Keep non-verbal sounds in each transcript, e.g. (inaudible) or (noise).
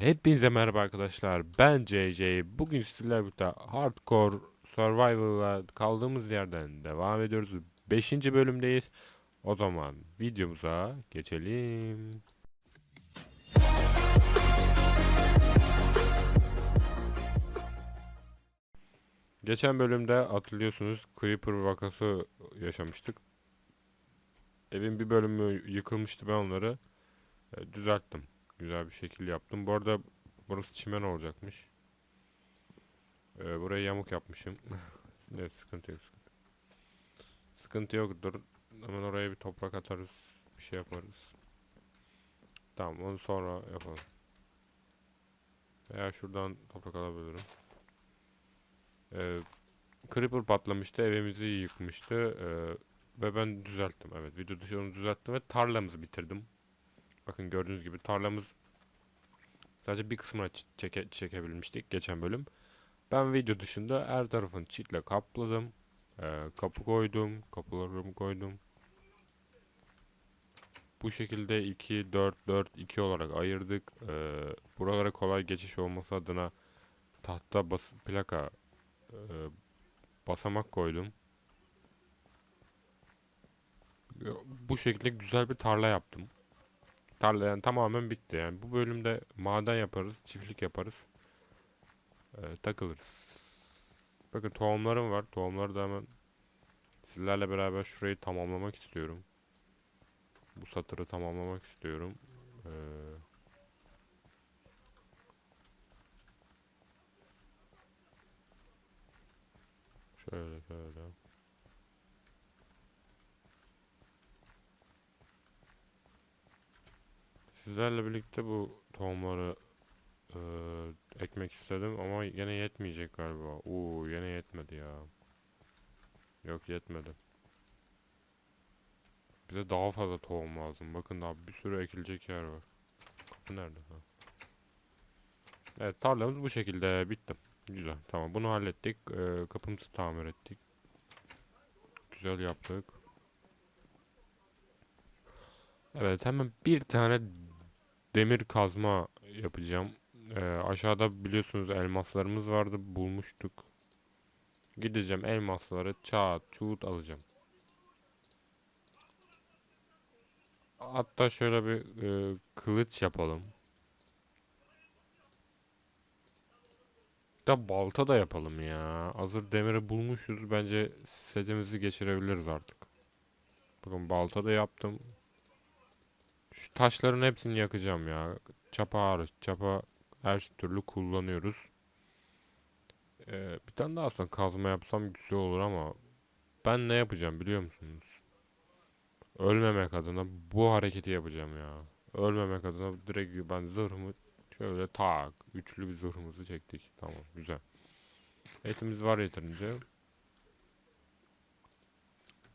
Hepinize merhaba arkadaşlar. Ben JJ. Bugün sizlerle birlikte Hardcore Survival'a kaldığımız yerden devam ediyoruz. 5. bölümdeyiz. O zaman videomuza geçelim. Geçen bölümde hatırlıyorsunuz Creeper vakası yaşamıştık. Evin bir bölümü yıkılmıştı ben onları e, düzelttim. Güzel bir şekil yaptım. Bu arada burası çimen olacakmış. Ee, burayı yamuk yapmışım. (laughs) evet sıkıntı yok. Sıkıntı. sıkıntı yoktur. Hemen oraya bir toprak atarız. Bir şey yaparız. Tamam onu sonra yapalım. Veya şuradan toprak alabilirim. Ee, Creeper patlamıştı. Evimizi yıkmıştı. Ee, ve ben düzelttim. Evet video dışı onu düzelttim ve tarlamızı bitirdim. Bakın gördüğünüz gibi tarlamız sadece bir kısmına çeke, çekebilmiştik geçen bölüm. Ben video dışında her tarafını çitle kapladım. Ee, kapı koydum. Kapılarımı koydum. Bu şekilde 2, 4, 4, 2 olarak ayırdık. Ee, buralara kolay geçiş olması adına tahta bas plaka e, basamak koydum. Bu şekilde güzel bir tarla yaptım. Tarla yani tamamen bitti yani. Bu bölümde maden yaparız, çiftlik yaparız. Ee, takılırız. Bakın tohumlarım var. Tohumları da hemen sizlerle beraber şurayı tamamlamak istiyorum. Bu satırı tamamlamak istiyorum. Ee, şöyle şöyle. Sizlerle birlikte bu tohumları eee, ekmek istedim ama yine yetmeyecek galiba. Oo yine yetmedi ya. Yok yetmedi. Bize daha fazla tohum lazım. Bakın daha bir sürü ekilecek yer var. Kapı nerede? Ha. Evet tarlamız bu şekilde bitti. Güzel tamam bunu hallettik. Eee kapımızı tamir ettik. Güzel yaptık. Evet hemen bir tane demir kazma yapacağım. Ee, aşağıda biliyorsunuz elmaslarımız vardı bulmuştuk. Gideceğim elmasları çat çut alacağım. Hatta şöyle bir e, kılıç yapalım. Da balta da yapalım ya. Hazır demiri bulmuşuz. Bence setimizi geçirebiliriz artık. Bakın balta da yaptım. Şu taşların hepsini yakacağım ya. Çapa hariç. Çapa her türlü kullanıyoruz. Ee, bir tane daha aslında kazma yapsam güzel olur ama ben ne yapacağım biliyor musunuz? Ölmemek adına bu hareketi yapacağım ya. Ölmemek adına direkt ben zırhımı şöyle tak. Üçlü bir zırhımızı çektik. Tamam güzel. Etimiz var yeterince.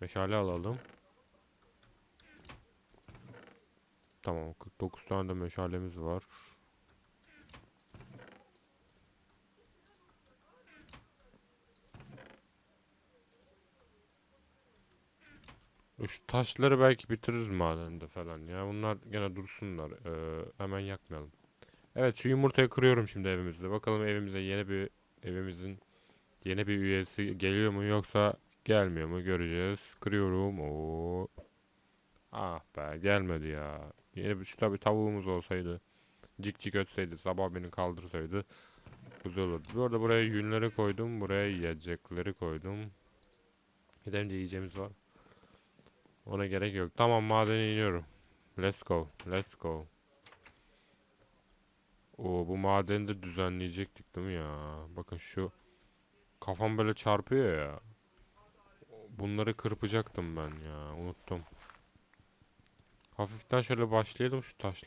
Meşale alalım. Tamam 49 tane de meşalemiz var. Şu taşları belki bitiririz madende falan ya. Bunlar gene dursunlar. Ee, hemen yakmayalım. Evet şu yumurtayı kırıyorum şimdi evimizde. Bakalım evimize yeni bir evimizin yeni bir üyesi geliyor mu yoksa gelmiyor mu göreceğiz. Kırıyorum. Oo. Ah be gelmedi ya. Yeni bir şu tabi tavuğumuz olsaydı. Cik cik ötseydi sabah beni kaldırsaydı. Güzel olurdu. Bu arada buraya yünleri koydum. Buraya yiyecekleri koydum. Yeterince yiyeceğimiz var. Ona gerek yok. Tamam madene iniyorum. Let's go. Let's go. Oo bu madeni de düzenleyecektik değil mi ya? Bakın şu kafam böyle çarpıyor ya. Bunları kırpacaktım ben ya. Unuttum. Hafiften şöyle başlayalım şu taş.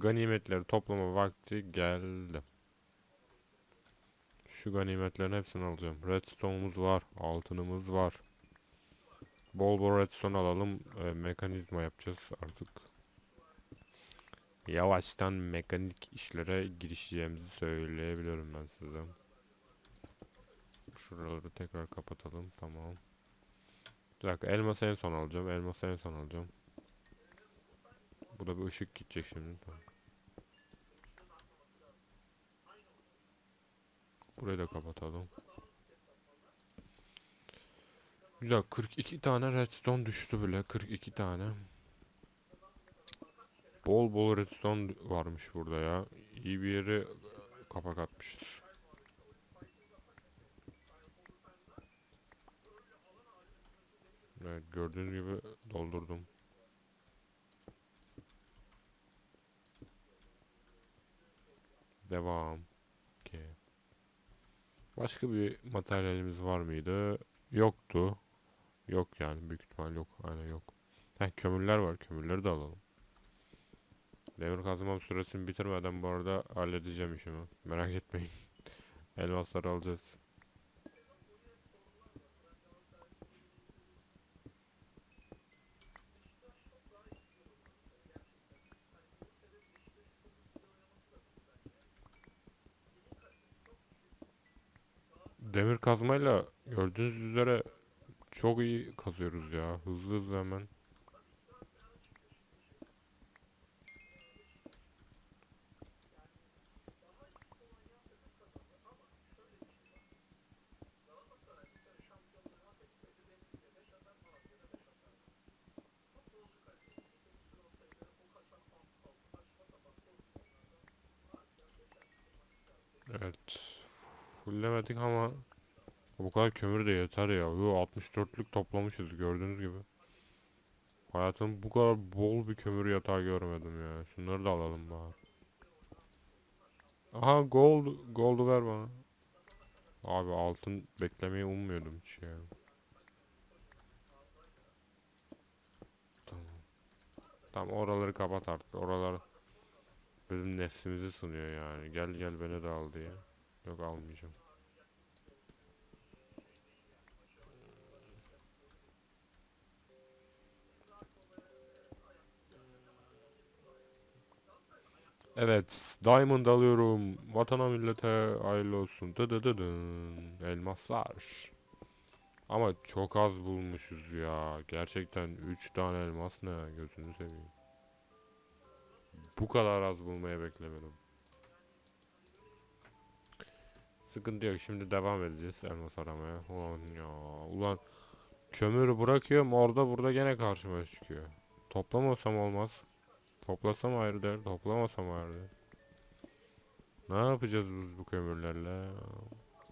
Ganimetleri toplama vakti geldi. Şu ganimetlerin hepsini alacağım. Redstone'umuz var. Altınımız var. Bol bol redstone alalım. e, mekanizma yapacağız artık. Yavaştan mekanik işlere girişeceğimizi söyleyebilirim ben size. Şuraları tekrar kapatalım. Tamam. Bir dakika elması en son alacağım. Elması en son alacağım. Bu da bir ışık gidecek şimdi. Tamam. Burayı da kapatalım. Güzel 42 tane redstone düştü bile 42 tane. Bol bol redstone varmış burada ya. İyi bir yere kapak atmışız. Evet gördüğünüz gibi doldurdum. Devam. Başka bir materyalimiz var mıydı? Yoktu. Yok yani büyük ihtimal yok. Aynen yok. Heh kömürler var. Kömürleri de alalım. Demir kazmam süresini bitirmeden bu arada halledeceğim işimi. Merak etmeyin. (laughs) Elmasları alacağız. Demir kazmayla gördüğünüz üzere çok iyi kazıyoruz ya. Hızlı hızlı hemen. Evet. Fullemedik ama kadar kömür de yeter ya. Yo 64'lük toplamışız gördüğünüz gibi. Hayatım bu kadar bol bir kömür yatağı görmedim ya. Şunları da alalım bari. Aha gold gold'u ver bana. Abi altın beklemeyi ummuyordum hiç ya. Tamam. Tamam oraları kapat artık. Oralar bizim nefsimizi sınıyor yani. Gel gel beni de al diye. Yok almayacağım. Evet, diamond alıyorum. Vatana millete hayırlı olsun. Dıdıdıdın. Elmaslar. Ama çok az bulmuşuz ya. Gerçekten 3 tane elmas ne gözünü seveyim. Bu kadar az bulmaya beklemedim. Sıkıntı yok. Şimdi devam edeceğiz elmas aramaya. Ulan ya. Ulan kömürü bırakıyorum orada burada gene karşıma çıkıyor. Toplamasam olmaz. Toplasam ayrı der, toplamasam ayrı der. Ne yapacağız biz bu kömürlerle?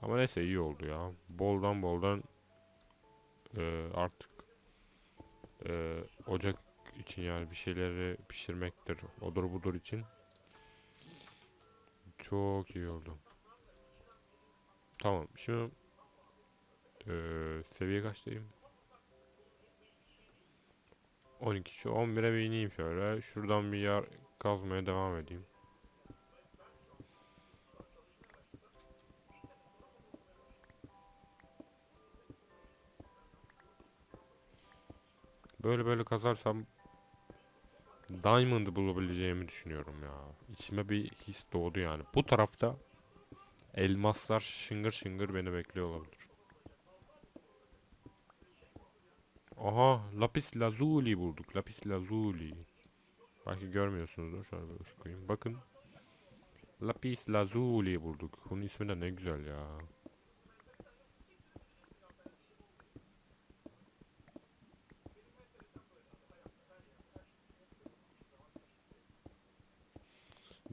Ama neyse iyi oldu ya. Boldan boldan e, artık e, ocak için yani bir şeyleri pişirmektir. Odur budur için. Çok iyi oldu. Tamam. Şimdi e, seviye kaçtayım? 12 şu 11'e bir ineyim şöyle. Şuradan bir yer kazmaya devam edeyim. Böyle böyle kazarsam Diamond bulabileceğimi düşünüyorum ya. İçime bir his doğdu yani. Bu tarafta elmaslar şıngır şıngır beni bekliyor olabilir. Aha lapis lazuli bulduk. Lapis lazuli. Belki görmüyorsunuzdur. Şöyle bir ışık koyayım. Bakın. Lapis lazuli bulduk. Bunun ismi de ne güzel ya.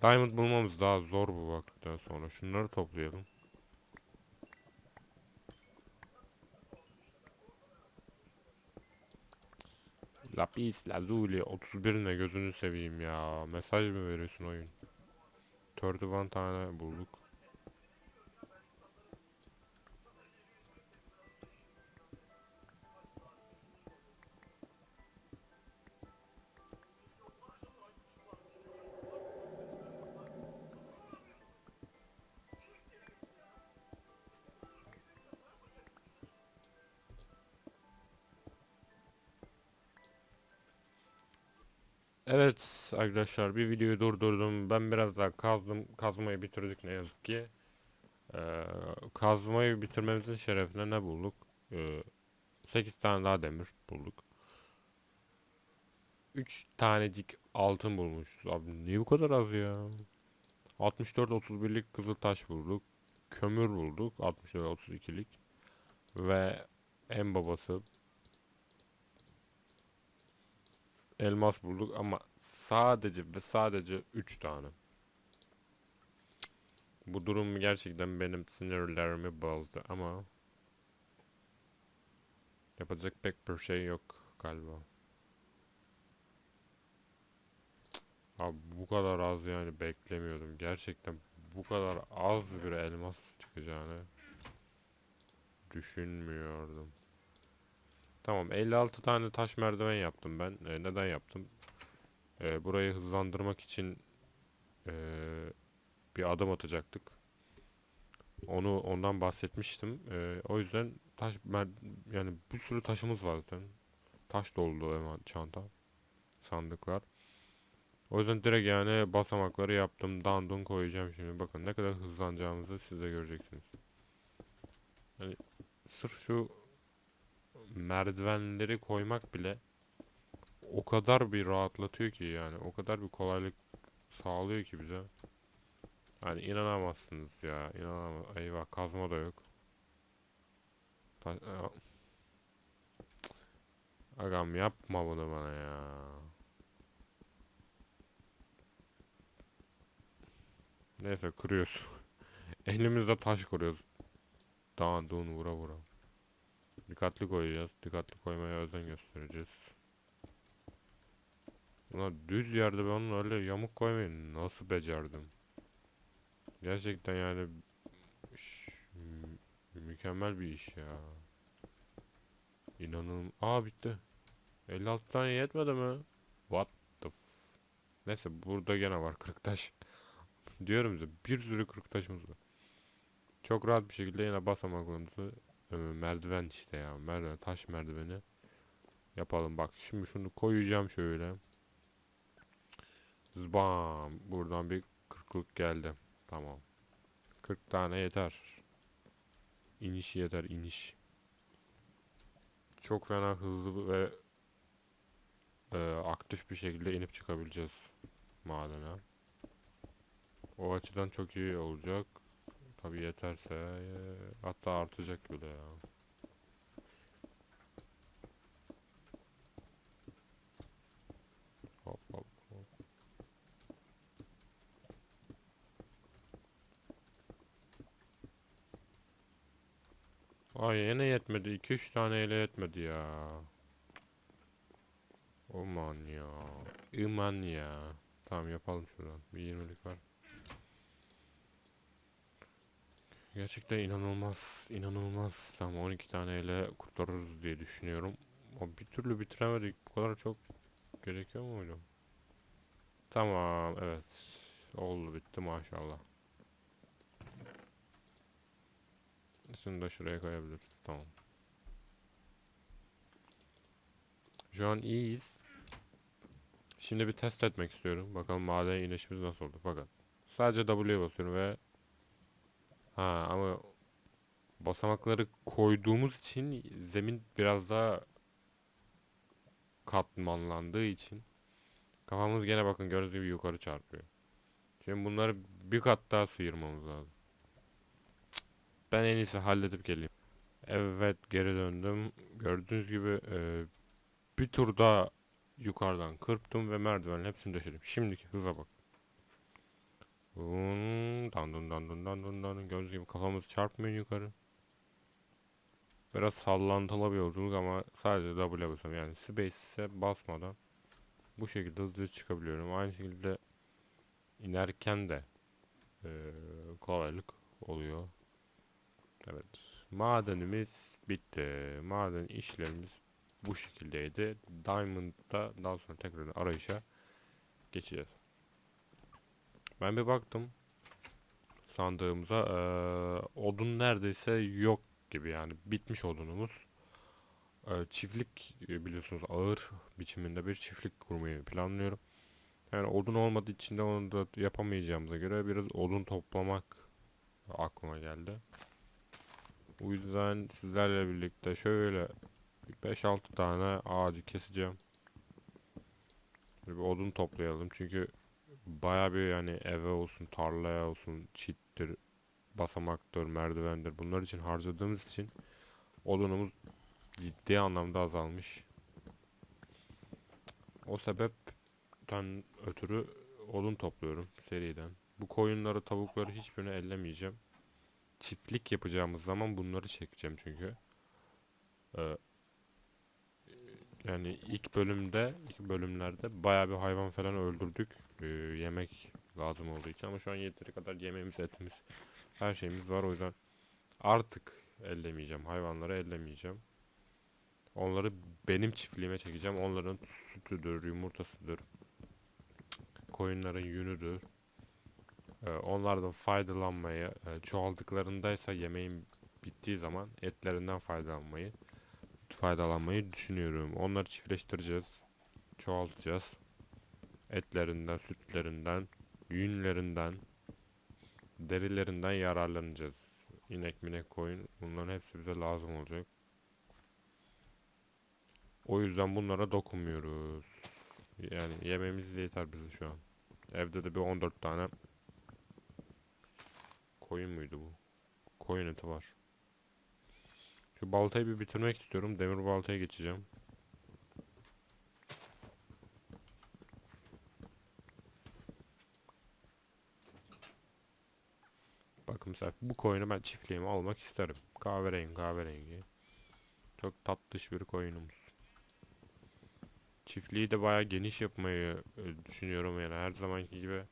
Diamond bulmamız daha zor bu vakitten sonra. Şunları toplayalım. Lapis lazuli 31 ne gözünü seveyim ya. Mesaj mı veriyorsun oyun? 31 tane bulduk. Evet arkadaşlar bir videoyu durdurdum. Ben biraz daha kazdım. Kazmayı bitirdik ne yazık ki. Ee, kazmayı bitirmemizin şerefine ne bulduk? Ee, 8 tane daha demir bulduk. 3 tanecik altın bulmuşuz. Abi niye bu kadar az ya? 64 31'lik kızıl taş bulduk. Kömür bulduk. 64 32'lik. Ve en babası elmas bulduk ama sadece ve sadece 3 tane. Bu durum gerçekten benim sinirlerimi bozdu ama yapacak pek bir şey yok galiba. Abi bu kadar az yani beklemiyordum. Gerçekten bu kadar az bir elmas çıkacağını düşünmüyordum. Tamam 56 tane taş merdiven yaptım ben. E, neden yaptım? E, burayı hızlandırmak için e, bir adım atacaktık. Onu ondan bahsetmiştim. E, o yüzden taş mer yani bir sürü taşımız var zaten. Taş doldu hemen çanta. Sandıklar. O yüzden direkt yani basamakları yaptım. Dandun koyacağım şimdi. Bakın ne kadar hızlanacağımızı siz de göreceksiniz. Yani sırf şu merdivenleri koymak bile o kadar bir rahatlatıyor ki yani o kadar bir kolaylık sağlıyor ki bize. Yani inanamazsınız ya inanamaz. Eyvah kazma da yok. Aa. Agam yapma bunu bana ya. Neyse kırıyoruz. (laughs) Elimizde taş kırıyoruz. Dağın dun vura vura. Dikkatli koyacağız. Dikkatli koymaya özen göstereceğiz. Ulan düz yerde ben onu öyle yamuk koymayı nasıl becerdim? Gerçekten yani mükemmel bir iş ya. İnanın. Aa bitti. 56 tane yetmedi mi? What the f Neyse burada gene var 40 taş. (laughs) Diyorum size bir sürü 40 taşımız var. Çok rahat bir şekilde yine basamaklarımızı ee, merdiven işte ya. Merdiven, taş merdiveni yapalım. Bak şimdi şunu koyacağım şöyle. Zbam. Buradan bir kırklık geldi. Tamam. 40 tane yeter. İniş yeter iniş. Çok fena hızlı ve e, aktif bir şekilde inip çıkabileceğiz madene. O açıdan çok iyi olacak. Tabi yeterse e, hatta artacak bile ya. Ay yine yetmedi. 2-3 tane ile yetmedi ya. Aman ya. Iman ya. Tamam yapalım şuradan. Bir 20'lik var. Gerçekten inanılmaz, inanılmaz. Tam 12 taneyle kurtarırız diye düşünüyorum. Ama bir türlü bitiremedik. Bu kadar çok gerekiyor muydu? Tamam, evet. Oldu bitti maşallah. Şunu da şuraya koyabiliriz. Tamam. Şu an iyiyiz. Şimdi bir test etmek istiyorum. Bakalım maden inişimiz nasıl oldu. Bakın. Sadece W'ye basıyorum ve Ha ama basamakları koyduğumuz için zemin biraz daha katmanlandığı için kafamız gene bakın gördüğünüz gibi yukarı çarpıyor. Şimdi bunları bir kat daha sıyırmamız lazım. Ben en iyisi halledip geleyim. Evet geri döndüm. Gördüğünüz gibi e, bir tur daha yukarıdan kırptım ve merdivenin hepsini döşedim. Şimdiki hıza bak. Dun, dun dan dun dan dun dan. Gördüğünüz gibi kafamız çarpmıyor yukarı. Biraz sallantılı bir yolculuk ama sadece W basıyorum. Yani space'e basmadan bu şekilde hızlı çıkabiliyorum. Aynı şekilde inerken de eee, kolaylık oluyor. Evet. Madenimiz bitti. Maden işlerimiz bu şekildeydi. Diamond'da daha sonra tekrar arayışa geçeceğiz. Ben bir baktım sandığımıza eee, odun neredeyse yok gibi yani bitmiş odunumuz. Eee, çiftlik e, biliyorsunuz ağır biçiminde bir çiftlik kurmayı planlıyorum. Yani odun olmadığı için de onu da yapamayacağımıza göre biraz odun toplamak aklıma geldi. O yüzden sizlerle birlikte şöyle 5-6 tane ağacı keseceğim. Bir odun toplayalım çünkü baya bir yani eve olsun, tarlaya olsun, çittir, basamaktır, merdivendir bunlar için harcadığımız için odunumuz ciddi anlamda azalmış. O sebepten ötürü odun topluyorum seriden. Bu koyunları, tavukları hiçbirini ellemeyeceğim. Çiftlik yapacağımız zaman bunları çekeceğim çünkü. Ee, yani ilk bölümde, ilk bölümlerde bayağı bir hayvan falan öldürdük. Ee, yemek lazım olduğu için ama şu an yeteri kadar yemeğimiz, etimiz, her şeyimiz var o yüzden artık ellemeyeceğim. Hayvanları ellemeyeceğim. Onları benim çiftliğime çekeceğim. Onların sütüdür, yumurtasıdır. Koyunların yünüdür. Ee, onlardan faydalanmayı, e, çoğaldıklarındaysa yemeğin bittiği zaman etlerinden faydalanmayı faydalanmayı düşünüyorum. Onları çiftleştireceğiz. Çoğaltacağız. Etlerinden, sütlerinden, yünlerinden, derilerinden yararlanacağız. İnek, minek, koyun bunların hepsi bize lazım olacak. O yüzden bunlara dokunmuyoruz. Yani yemeğimiz de yeter bize şu an. Evde de bir 14 tane koyun muydu bu? Koyun eti var. Şu baltayı bir bitirmek istiyorum. Demir baltaya geçeceğim. Bakın mesela bu koyunu ben çiftliğime almak isterim. Kahverengi kahverengi. Çok tatlış bir koyunumuz. Çiftliği de bayağı geniş yapmayı e, düşünüyorum yani her zamanki gibi.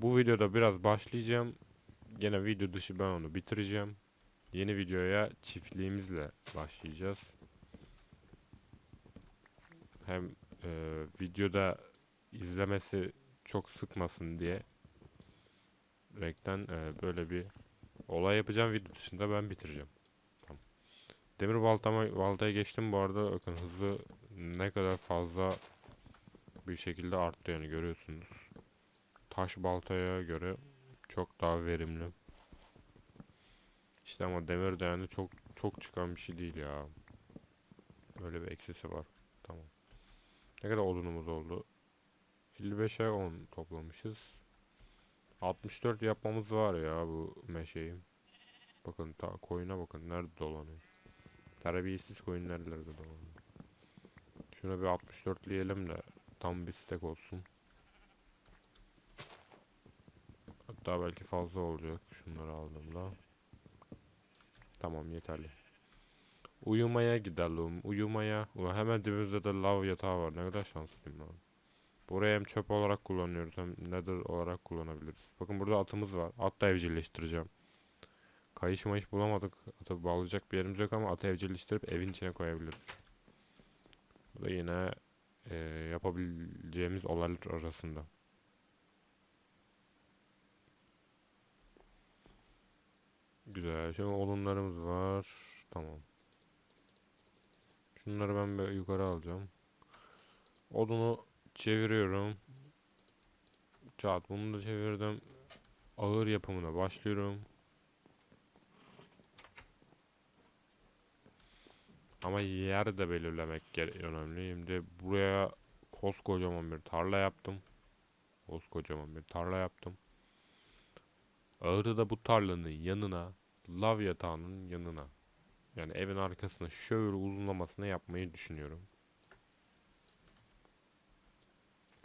Bu videoda biraz başlayacağım. Gene video dışı ben onu bitireceğim. Yeni videoya çiftliğimizle başlayacağız. Hem e, videoda izlemesi çok sıkmasın diye renkten e, böyle bir olay yapacağım video dışında ben bitireceğim. Tamam. Demir baltama baltaya geçtim bu arada bakın hızlı ne kadar fazla bir şekilde arttı yani görüyorsunuz. Taş baltaya göre çok daha verimli. İşte ama demir de yani çok çok çıkan bir şey değil ya. Böyle bir eksisi var. Tamam. Ne kadar odunumuz oldu? 55'e 10 toplamışız. 64 yapmamız var ya bu meşeyi. Bakın ta koyuna bakın nerede dolanıyor. Terbiyesiz koyun nerelerde dolanıyor. Şuna bir 64'leyelim de tam bir stek olsun. Hatta belki fazla olacak şunları aldığımda. Tamam yeterli. Uyumaya gidelim. Uyumaya. Ulan hemen dibimizde de lav yatağı var. Ne kadar şanslıyım lan. Burayı hem çöp olarak kullanıyoruz hem nether olarak kullanabiliriz. Bakın burada atımız var. At da evcilleştireceğim. Kayış mayış bulamadık. Atı bağlayacak bir yerimiz yok ama atı evcilleştirip evin içine koyabiliriz. Bu da yine e, yapabileceğimiz olaylar arasında. Güzel. Şimdi odunlarımız var. Tamam. Şunları ben yukarı alacağım. Odunu çeviriyorum. Çat bunu da çevirdim. Ağır yapımına başlıyorum. Ama yer de belirlemek önemli. Şimdi buraya koskocaman bir tarla yaptım. Koskocaman bir tarla yaptım. Ağırı da bu tarlanın yanına, lav yatağının yanına. Yani evin arkasına şöyle uzunlamasına yapmayı düşünüyorum.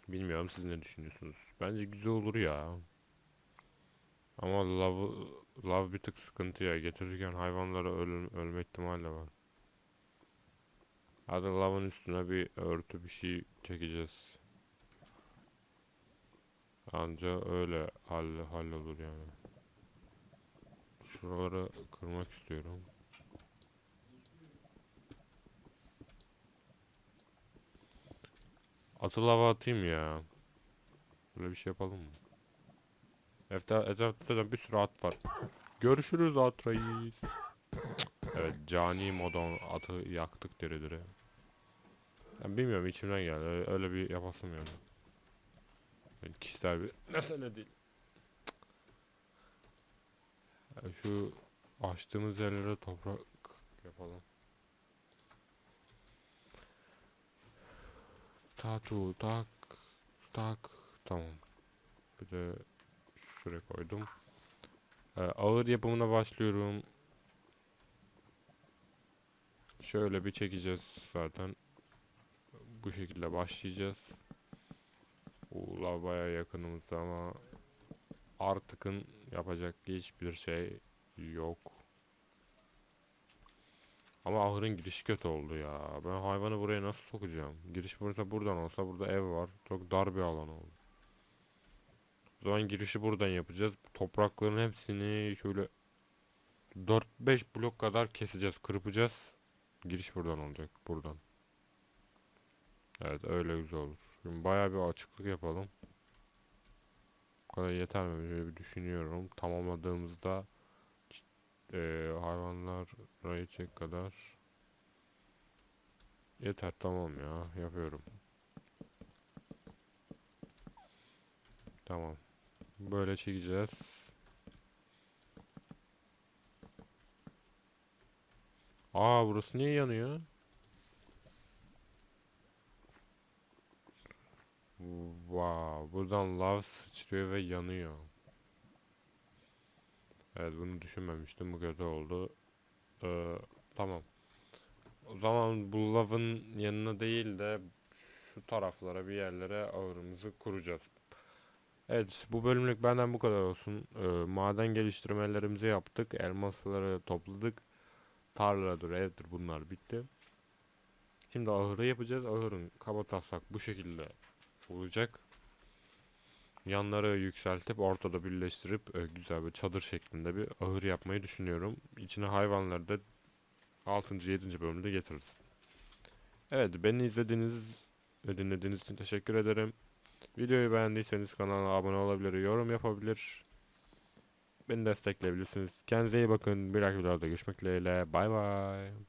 Bilmiyorum siz ne düşünüyorsunuz? Bence güzel olur ya. Ama lav, lav bir tık sıkıntı ya. Getirirken hayvanlara ölüm, ölme ihtimali var. Hadi lavın üstüne bir örtü bir şey çekeceğiz. Anca öyle hall hallolur yani. Şuraları kırmak istiyorum. Atı lava atayım ya. Böyle bir şey yapalım mı? Etrafta, etrafta bir sürü at var. Görüşürüz at. Evet cani modon atı yaktık diri diri. Ben bilmiyorum içimden geldi öyle, öyle bir yapasım yani. Yani kişisel bir (laughs) mesele değil. Yani şu açtığımız yerlere toprak yapalım. Tatu tak tak tamam. Bir de şuraya koydum. Ee, ağır yapımına başlıyorum. Şöyle bir çekeceğiz zaten. Bu şekilde başlayacağız. Uğurlar baya yakınımızda ama artıkın yapacak hiçbir şey yok. Ama ahırın girişi kötü oldu ya. Ben hayvanı buraya nasıl sokacağım? Giriş burada buradan olsa burada ev var. Çok dar bir alan oldu. O zaman girişi buradan yapacağız. Toprakların hepsini şöyle 4-5 blok kadar keseceğiz, kırpacağız. Giriş buradan olacak, buradan. Evet, öyle güzel olur. Şimdi bayağı bir açıklık yapalım. Bu kadar yeter mi? Şöyle bir düşünüyorum. Tamamladığımızda eee hayvanlara yetecek kadar yeter tamam ya yapıyorum. Tamam. Böyle çekeceğiz. Aa burası niye yanıyor? Wow, buradan lav sıçrıyor ve yanıyor. Evet bunu düşünmemiştim bu kötü oldu. Ee, tamam. O zaman bu lavın yanına değil de şu taraflara bir yerlere ağırımızı kuracağız. Evet bu bölümlük benden bu kadar olsun. Ee, maden geliştirmelerimizi yaptık. Elmasları topladık. Tarladır, evdir bunlar bitti. Şimdi ahırı yapacağız. Ahırın kabataslak bu şekilde olacak. Yanları yükseltip ortada birleştirip e, güzel bir çadır şeklinde bir ahır yapmayı düşünüyorum. İçine hayvanları da 6. 7. bölümde getiririz. Evet beni izlediğiniz ve dinlediğiniz için teşekkür ederim. Videoyu beğendiyseniz kanala abone olabilir, yorum yapabilir. Beni destekleyebilirsiniz. Kendinize iyi bakın. Bir dahaki videoda görüşmek dileğiyle. Bay bay.